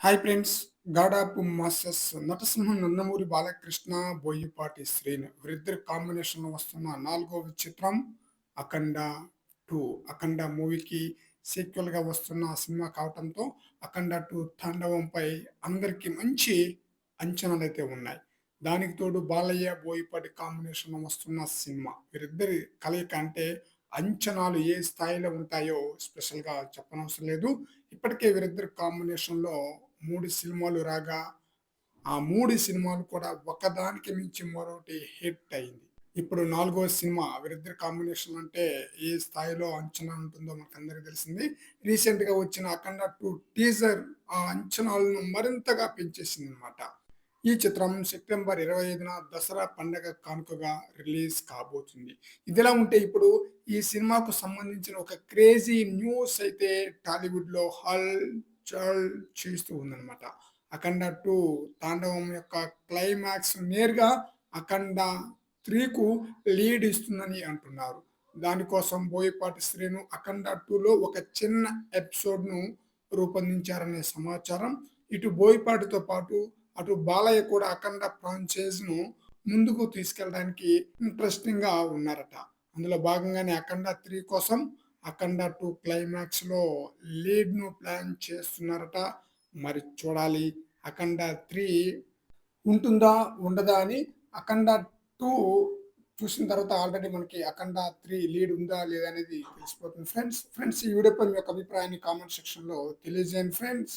Hi friends గాడాపు masters Natasimha Nandamuri Balakrishna Boyapati Srinu వీరిద్దరి కాంబినేషన్లో వస్తున్న నాలుగవ చిత్రం అఖండ టూ అఖండ మూవీకి సీక్వెల్గా వస్తున్న సినిమా కావటంతో అఖండ టూ తాండవంపై అందరికీ మంచి అంచనాలు అయితే ఉన్నాయి. దానికి తోడు బాలయ్య బోయపాటి కాంబినేషన్లో వస్తున్న సినిమా. వీరిద్దరి కలయిక అంటే అంచనాలు ఏ స్థాయిలో ఉంటాయో స్పెషల్గా చెప్పనవసరం లేదు. ఇప్పటికే వీరిద్దరి కాంబినేషన్లో మూడు సినిమాలు రాగా ఆ మూడు సినిమాలు కూడా ఒకదానికి మించి మరొకటి హిట్ అయింది. ఇప్పుడు నాలుగో సినిమా వీరిద్దరి కాంబినేషన్ అంటే ఏ స్థాయిలో అంచనా ఉంటుందో మనకు అందరికీ తెలిసింది. రీసెంట్గా వచ్చిన అఖండ టూ టీజర్ ఆ అంచనాలను మరింతగా పెంచేసింది అనమాట ఈ చిత్రం సెప్టెంబర్ ఇరవై ఐదున దసరా పండగ కానుకగా రిలీజ్ కాబోతుంది. ఇదిలా ఉంటే ఇప్పుడు ఈ సినిమాకు సంబంధించిన ఒక క్రేజీ న్యూస్ అయితే టాలీవుడ్లో హల్ చాల్ చేస్తూ ఉందన్నమాట. అఖండ టూ తాండవం యొక్క క్లైమాక్స్ నేరుగా అఖండ త్రీకు లీడ్ ఇస్తుందని అంటున్నారు. దానికోసం బోయపాటి శ్రీను అఖండ టూలో ఒక చిన్న ఎపిసోడ్ను రూపొందించారనే సమాచారం. ఇటు బోయపాటితో పాటు అటు బాలయ్య కూడా అఖండ ఫ్రాంచైజ్ను ముందుకు తీసుకెళ్ళడానికి ఇంట్రెస్టింగ్గా ఉన్నారట. అందులో భాగంగానే అఖండ త్రీ కోసం అఖండ టూ క్లైమాక్స్లో లీడ్ను ప్లాన్ చేస్తున్నారట. మరి చూడాలి. అఖండ త్రీ ఉంటుందా? ఉండదా అని అఖండ టూ చూసిన తర్వాత ఆల్రెడీ మనకి అఖండ త్రీ లీడ్ ఉందా లేదా అనేది తెలిసిపోతుంది. ఫ్రెండ్స్ ఫ్రెండ్స్ ఈ వీడియోపై మీ యొక్క అభిప్రాయాన్ని కామెంట్ సెక్షన్లో తెలియజేయండి ఫ్రెండ్స్